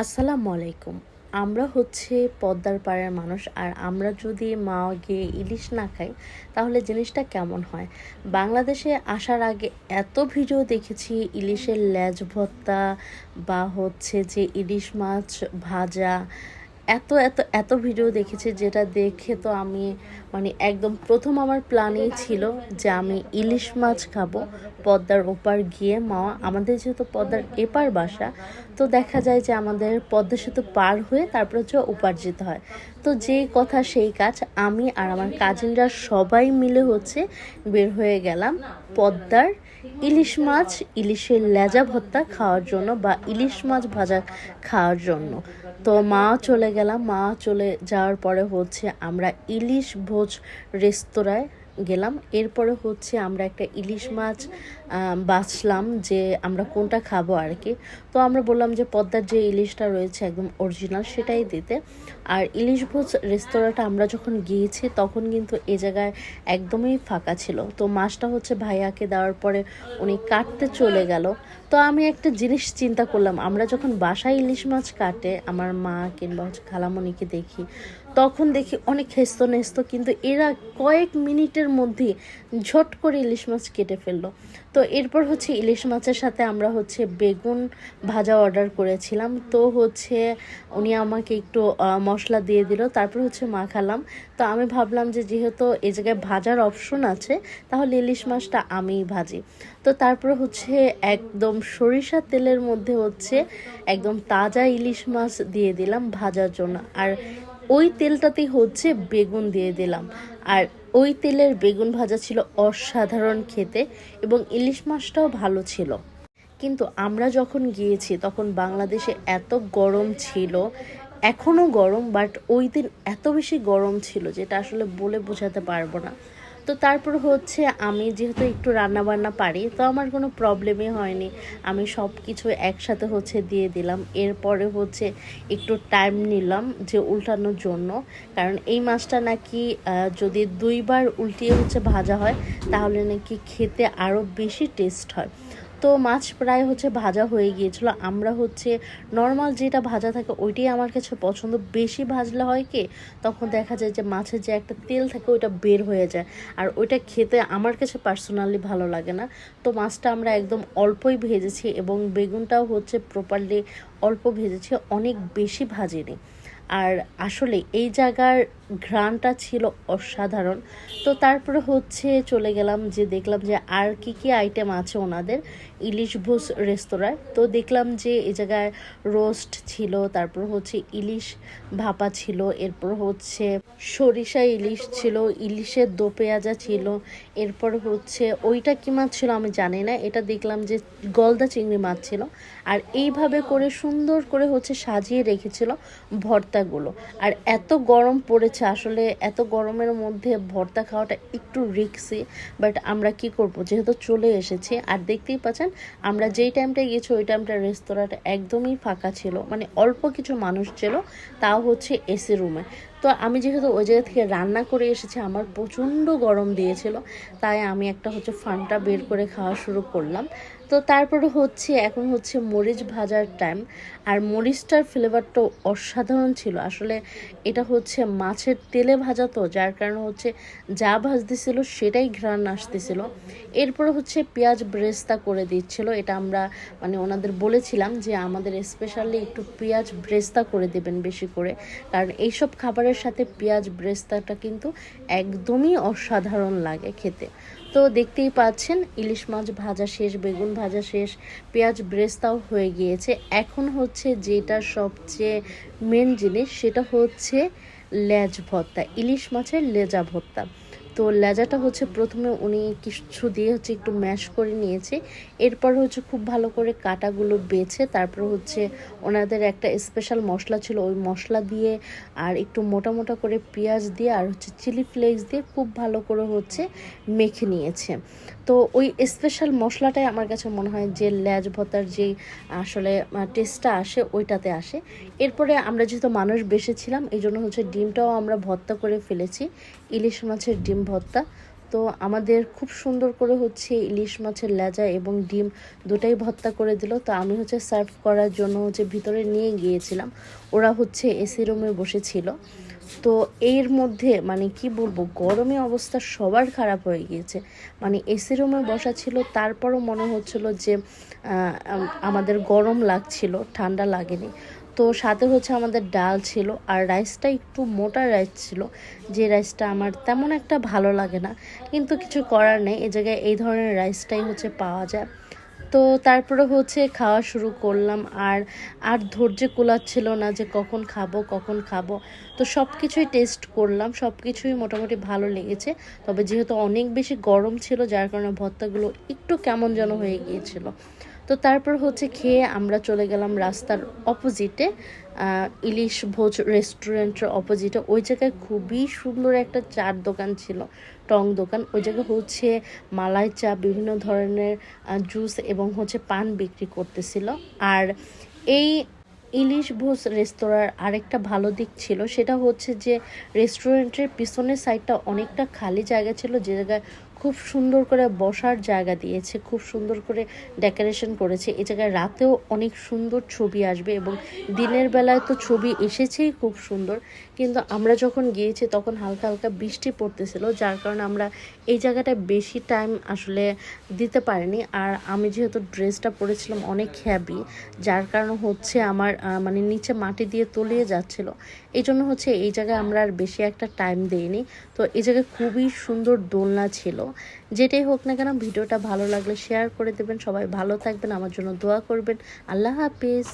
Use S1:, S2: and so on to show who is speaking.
S1: আসসালামু আলাইকুম। আমরা হচ্ছে পদ্মার পাড়ার মানুষ আর আমরা যদি মা গিয়ে ইলিশ না খাই, তাহলে জিনিসটা কেমন হয়? বাংলাদেশে আসার আগে এত ভিডিও দেখেছি ইলিশের ল্যাজ ভত্তা বা হচ্ছে যে ইলিশ মাছ ভাজা এত এত এত ভিডিও দেখেছি যেটা দেখে তো আমি মানে একদম প্রথম আমার প্ল্যানেই ছিল যে আমি ইলিশ মাছ খাব পদ্মার ওপার গিয়ে মা, আমাদের যেহেতু পদ্মার এপার বাসা, তো দেখা যায় যে আমাদের পদ্মা সেতু পার হয়ে তারপর হচ্ছে ওপার যেতে হয়। তো যেই কথা সেই কাজ আমি আর আমার কাজিনরা সবাই মিলে হচ্ছে বের হয়ে গেলাম পদ্মার ইলিশ মাছ, ইলিশের লেজা ভর্তা খাওয়ার জন্য বা ইলিশ মাছ ভাজা খাওয়ার জন্য। তো মা চলে গেলাম, মা চলে যাওয়ার পরে হচ্ছে আমরা ইলিশ ভোজ রেস্তোরাঁয় গেলাম। এরপরে হচ্ছে আমরা একটা ইলিশ মাছ বাছলাম যে আমরা কোনটা খাব আর কি। তো আমরা বললাম যে পদ্মার যে ইলিশটা রয়েছে একদম অরিজিনাল সেটাই দিতে। আর ইলিশ ভোজ রেস্তোরাঁটা আমরা যখন গিয়েছি তখন কিন্তু এ জায়গায় একদমই ফাঁকা ছিল। তো মাছটা হচ্ছে ভাইয়াকে দেওয়ার পরে উনি কাটতে চলে গেল। তো আমি একটা জিনিস চিন্তা করলাম, আমরা যখন বাসায় ইলিশ মাছ কাটে, আমার মা কিংবা হচ্ছে খালামণিকে দেখি, তখন দেখি অনেক হেস্ত নেস্ত, কিন্তু এরা কয়েক মিনিটের মধ্যেই ঝট করে ইলিশ মাছ কেটে ফেলল। তো এরপর হচ্ছে ইলিশ মাছের সাথে আমরা হচ্ছে বেগুন ভাজা অর্ডার করেছিলাম, তো হচ্ছে উনি আমাকে একটু মশলা দিয়ে দিল, তারপর হচ্ছে মাখালাম তো আমি ভাবলাম যে যেহেতু এই জায়গায় ভাজার অপশন আছে, তাহলে ইলিশ মাছটা আমিই ভাজি। তো তারপর হচ্ছে একদম সরিষা তেলের মধ্যে হচ্ছে একদম তাজা ইলিশ মাছ দিয়ে দিলাম ভাজার জন্য। আর ওই তেলটাতেই হচ্ছে বেগুন দিয়ে দিলাম। আর ওই তেলের বেগুন ভাজা ছিল অসাধারণ খেতে এবং ইলিশ মাছটাও ভালো ছিল। কিন্তু আমরা যখন গিয়েছি তখন বাংলাদেশে এত গরম ছিল এখনও গরম, বাট ওই দিন এত বেশি গরম ছিল যেটা আসলে বলে বোঝাতে পারব না। তো তারপর হচ্ছে আমি যেহেতু একটু রান্না বান্না পারি, তো আমার কোনো প্রবলেমই হয়নি। আমি সব কিছু একসাথে হচ্ছে দিয়ে দিলাম। এরপরে হচ্ছে একটু টাইম নিলাম যে উল্টানোর জন্য। কারণ এই মাছটা নাকি যদি দুইবার উল্টিয়ে হচ্ছে ভাজা হয়, তাহলে নাকি খেতে আরও বেশি টেস্ট হয়। তো মাছ প্রায় হচ্ছে ভাজা হয়ে গিয়েছিল। আমরা হচ্ছে নর্মাল যেটা ভাজা থাকে ওইটাই আমার কাছে পছন্দ। বেশি ভাজলে হয় কি? তখন দেখা যায় যে মাছের যে একটা তেল থাকে ওইটা বের হয়ে যায়। আর ওইটা খেতে আমার কাছে পার্সোনালি ভালো লাগে না। তো মাছটা আমরা একদম অল্পই ভেজেছি এবং বেগুনটাও হচ্ছে প্রপারলি অল্প ভেজেছি, অনেক বেশি ভাজিনি। আর আসলে এই জায়গার ঘ্রাণটা ছিল অসাধারণ। তো তারপরে হচ্ছে চলে গেলাম যে দেখলাম যে আর কি কি আইটেম আছে ওনাদের। ইলিশ ভোজ রেস্তোরাঁয় তো দেখলাম যে এই জায়গায় রোস্ট ছিল, তারপর হচ্ছে ইলিশ ভাপা ছিল, এরপর হচ্ছে সরিষা ইলিশ ছিল, ইলিশের দো পেঁয়াজা ছিল, এরপর হচ্ছে ওইটা কি মাছ ছিল আমি জানি না, এটা দেখলাম যে গলদা চিংড়ি মাছ ছিল। আর এইভাবে করে সুন্দর করে হচ্ছে সাজিয়ে রেখেছিল ভর্তাগুলো। আর এত গরম পড়েছে, আসলে এত গরমের মধ্যে ভর্তা খাওয়াটা একটু রিক্সি, বাট আমরা কি করব, যেহেতু চলে এসেছি, আর দেখতেই পাচ্ছেন আমরা যেই টাইমটায় গেছি ওই টাইমটা রেস্তোরাঁটা একদমই ফাঁকা ছিল। মানে অল্প কিছু মানুষ ছিল, তাও হচ্ছে এসি রুমে তো আমি যেহেতু ওই জায়গা থেকে রান্না করে এসেছি, আমার প্রচণ্ড গরম দিয়েছিল। তাই আমি একটা হচ্ছে ফানটা বের করে খাওয়া শুরু করলাম। তো তারপরে হচ্ছে, এখন হচ্ছে মরিচ ভাজার টাইম আর মরিচটার ফ্লেভারটাও অসাধারণ ছিল। আসলে এটা হচ্ছে মাছের তেলে ভাজা তো, যার কারণে হচ্ছে যা ভাজতেছিল সেটাই ঘ্রাণ আসতেছিল। এরপরে হচ্ছে পেঁয়াজ ব্রেস্তা করে দিচ্ছিল। এটা আমরা মানে ওনাদের বলেছিলাম যে আমাদের স্পেশালি একটু পেঁয়াজ ব্রেস্তা করে দেবেন বেশি করে। কারণ এইসব খাবারের সাথে পেঁয়াজ ব্রেস্তাটা কিন্তু একদমই অসাধারণ লাগে খেতে। তো দেখতেই পাচ্ছেন, ইলিশ মাছ ভাজা শেষ, বেগুন ভাজা শেষ, পেঁয়াজ ব্রেস্তাও হয়ে গিয়েছে। এখন হচ্ছে যেটা সবচেয়ে মেন জিনিস, সেটা হচ্ছে লেজ ভর্তা, ইলিশ মাছের লেজা ভর্তা। তো লেজাটা হচ্ছে প্রথমে উনি কিছু দিয়ে হচ্ছে একটু ম্যাশ করে নিয়েছে। এরপর হচ্ছে খুব ভালো করে কাটাগুলো বেছে, তারপর হচ্ছে ওনাদের একটা স্পেশাল মশলা ছিল, ওই মশলা দিয়ে আর একটু মোটা মোটা করে পেঁয়াজ দিয়ে আর হচ্ছে চিলি ফ্লেক্স দিয়ে খুব ভালো করে হচ্ছে মেখে নিয়েছে। তো ওই স্পেশাল মশলাটাই আমার কাছে মনে হয় যে লেজ ভর্তার যেই আসলে টেস্টটা আসে, ওইটাতে আসে। এরপরে আমরা যেহেতু মানুষ বেশি ছিলাম এই জন্য হচ্ছে ডিমটাও আমরা ভর্তা করে ফেলেছি। ইলিশ মাছের ডিম ভর্তা। তো আমাদের খুব সুন্দর করে হচ্ছে ইলিশ মাছের লেজা এবং ডিম দুটাই ভর্তা করে দিল। তো আমি হচ্ছে সার্ভ করার জন্য হচ্ছে ভিতরে নিয়ে গিয়েছিলাম। ওরা হচ্ছে এসি রুমে বসেছিল। তো এর মধ্যে মানে কি বলব, গরমে অবস্থা সবার খারাপ হয়ে গিয়েছে। মানে এসি রুমে বসা ছিল, তারপরও মনে হচ্ছিল যে আমাদের গরম লাগছিল, ঠান্ডা লাগেনি। তো সাথে হচ্ছে আমাদের ডাল ছিল আর রাইসটা একটু মোটা রাইস ছিল, যে রাইসটা আমার তেমন একটা ভালো লাগে না। কিন্তু কিছু করার নেই, এই জায়গায় এই ধরনের রাইসটাই হচ্ছে পাওয়া যায়। তো তারপরে হচ্ছে খাওয়া শুরু করলাম, আর আর ধৈর্য কুলাচ্ছিল না যে কখন খাব কখন খাব। তো সব কিছুই টেস্ট করলাম সব কিছুই মোটামুটি ভালো লেগেছে। তবে যেহেতু অনেক বেশি গরম ছিল, যার কারণে ভর্তাগুলো একটু কেমন যেন হয়ে গিয়েছিল। তো তারপর হচ্ছে খেয়ে আমরা চলে গেলাম রাস্তার অপোজিটে ইলিশ ভোজ রেস্টুরেন্টের অপোজিটে ওই জায়গায় খুবই সুন্দর একটা চার দোকান ছিল, টং দোকান। ওই জায়গায় হচ্ছে মালাই চা, বিভিন্ন ধরনের জুস এবং হচ্ছে পান বিক্রি করতেছিল। আর এই ইলিশ ভোজ রেস্তোরাঁর আরেকটা ভালো দিক ছিল, সেটা হচ্ছে যে রেস্টুরেন্টের পিছনের সাইডটা অনেকটা খালি জায়গা ছিল, যে জায়গায় খুব সুন্দর করে বসার জায়গা দিয়েছে, খুব সুন্দর করে ডেকোরেশন করেছে। এ জায়গায় রাতেও অনেক সুন্দর ছবি আসবে এবং দিনের বেলায় তো ছবি এসেছেই খুব সুন্দর। কিন্তু আমরা যখন গিয়েছি তখন হালকা হালকা বৃষ্টি পড়তেছিল, যার কারণে আমরা এই জায়গাটায় বেশি টাইম আসলে দিতে পারিনি। আর আমি যেহেতু ড্রেসটা পরেছিলাম অনেক হ্যাবি যার কারণে হচ্ছে আমার মানে নিচে মাটি দিয়ে তলিয়ে যাচ্ছিল। এই জন্য হচ্ছে এই জায়গায় আমরা আর বেশি একটা টাইম দেইনি। তো এই জায়গায় খুবই সুন্দর দোলনা ছিল। যেটাই হোক না কেন, ভিডিওটা ভালো লাগলে শেয়ার করে দেবেন। সবাই ভালো থাকবেন, আমার জন্য দোয়া করবেন। আল্লাহ হাফিজ।